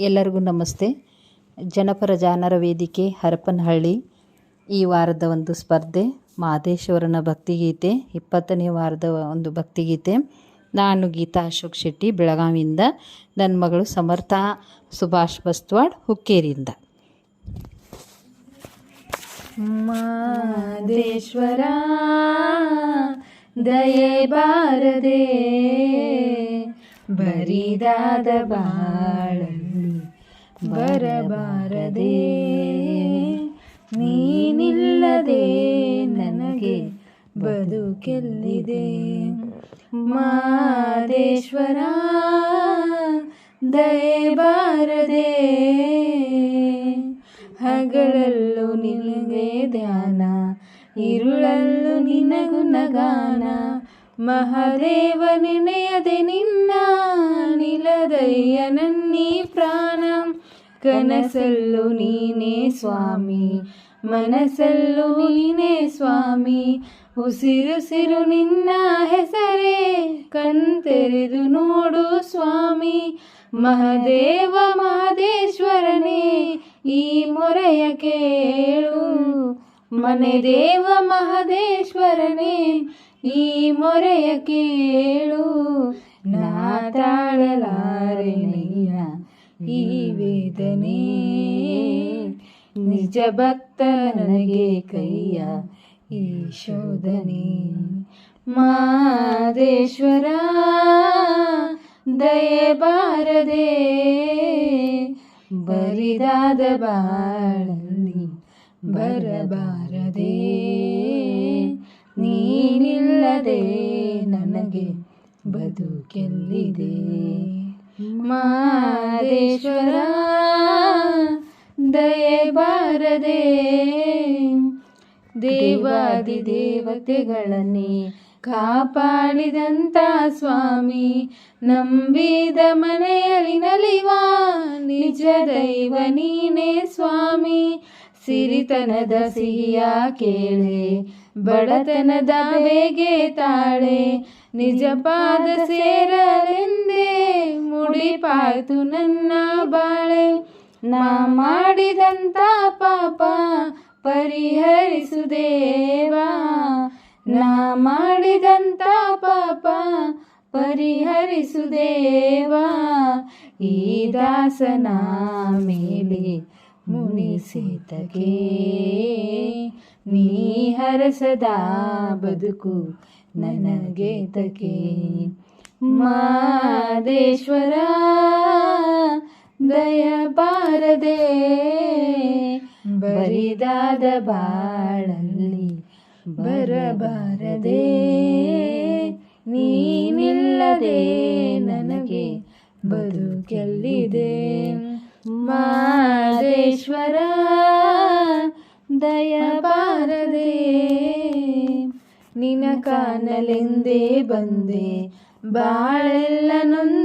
ಎಲ್ಲರಿಗೂ ನಮಸ್ತೆ. ಜನಪರ ಜಾನರ ವೇದಿಕೆ ಹರಪನಹಳ್ಳಿ. ಈ ವಾರದ ಒಂದು ಸ್ಪರ್ಧೆ ಮಹದೇಶ್ವರನ ಭಕ್ತಿಗೀತೆ, ಇಪ್ಪತ್ತನೇ ವಾರದ ಒಂದು ಭಕ್ತಿಗೀತೆ. ನಾನು ಗೀತಾ ಅಶೋಕ್ ಶೆಟ್ಟಿ, ಬೆಳಗಾವಿಯಿಂದ. ನನ್ನ ಮಗಳು ಸಮರ್ಥ ಸುಭಾಷ್ ಬಸ್ತ್ವಾಡ್ ಹುಕ್ಕೇರಿಯಿಂದ. ಮಾದೇಶ್ವರ, ದಯೆ ಬಾರದೆ, ಬರಿದಾದ ಬಾಳಲ್ಲಿ ಬರಬಾರದೆ. ನೀನಿಲ್ಲದೆ ನನಗೆ ಬದುಕೆಲ್ಲಿದೆ? ಮಾದೇಶ್ವರ ದಯಬಾರದೆ ಹಗಲಲ್ಲೂ ನಿನಗೆ ಧ್ಯಾನ ಇರುಳಲ್ಲೂ ನಿನಗು ನಗಾನ. ಮಹಾದೇವ ನೆನೆಯದೆ ನಿನ್ನ ಕನಸಲ್ಲೂ ನೀನೇ ಸ್ವಾಮಿ, ಮನಸ್ಸಲ್ಲೂ ನೀನೇ ಸ್ವಾಮಿ, ಉಸಿರುಸಿರು ನಿನ್ನ ಹೆಸರೇ, ಕಣ್ತೆರೆದು ನೋಡು ಸ್ವಾಮಿ, ಮಹದೇವ ಮಹದೇಶ್ವರನೇ, ಈ ಮೊರೆಯ ಕೇಳು. ಮನೆ ದೇವ ಮಹದೇಶ್ವರನೇ, ಈ ಮೊರೆಯ ಕೇಳು. ನಾ ತಾಳಲಾರೆನಯ್ಯ ಈ ವೇದನೆ ನಿಜ ಭಕ್ತ ನನಗೆ ಕೈಯ ಈ ಶೋಧನೆ. ಮಾದೇಶ್ವರ, ದಯೆ ಬಾರದೆ ಬರಿದಾದ ಬಾಳಲ್ಲಿ ಬರಬಾರದೆ. ನೀನಿಲ್ಲದೆ ನನಗೆ ಬದುಕೆಲ್ಲಿದೆ? ಮಾದೇಶ್ವರ, ದಯೆ ಬಾರದೆ. ದೇವಾದಿ ದೇವತೆಗಳನ್ನೇ ಕಾಪಾಡಿದಂತ ಸ್ವಾಮಿ, ನಂಬಿದ ಮನೆಯಲ್ಲಿ ನಲಿವ ನಿಜ ದೈವ ನೀನೇ ಸ್ವಾಮಿ. ಸಿರಿತನದ ಸಿಹಿಯ ಕೇಳೆ ಬಡತನದ ಬೇಗೆ ತಾಳೆ, ನಿಜ ಪಾದ ಸೇರಲೆಂದೇ ಮುಡಿಪಾಯ್ತು ನನ್ನ ಬಾಳೆ. ನಾ ಮಾಡಿದಂತ ಪಾಪ ಪರಿಹರಿಸು ದೇವಾ ನಾ ಮಾಡಿದಂತ ಪಾಪ ಪರಿಹರಿಸು ದೇವಾ ಈ ದಾಸನ ಮೇಲೆ ಮುನಿಸೇತಗೆ ನೀ ಹರಸದ ಬದುಕು ನನಗೆ ತಕೆ. ಮಾದೇಶ್ವರ ದಯ ಬಾರದೆ ಬರಿದಾದ ಬಾಳಲ್ಲಿ ಬರಬಾರದೆ. ನೀನಿಲ್ಲದೆ ನನಗೆ ಬದುಕೆಲ್ಲಿದೆ. ಮಾದೇಶ್ವರ ದಯ ಬಾರದೆ ನಿನ ಕಾನಲೆಂದೇ ಬಂದೆ ಬಾಳೆಲ್ಲ ನೊಂದು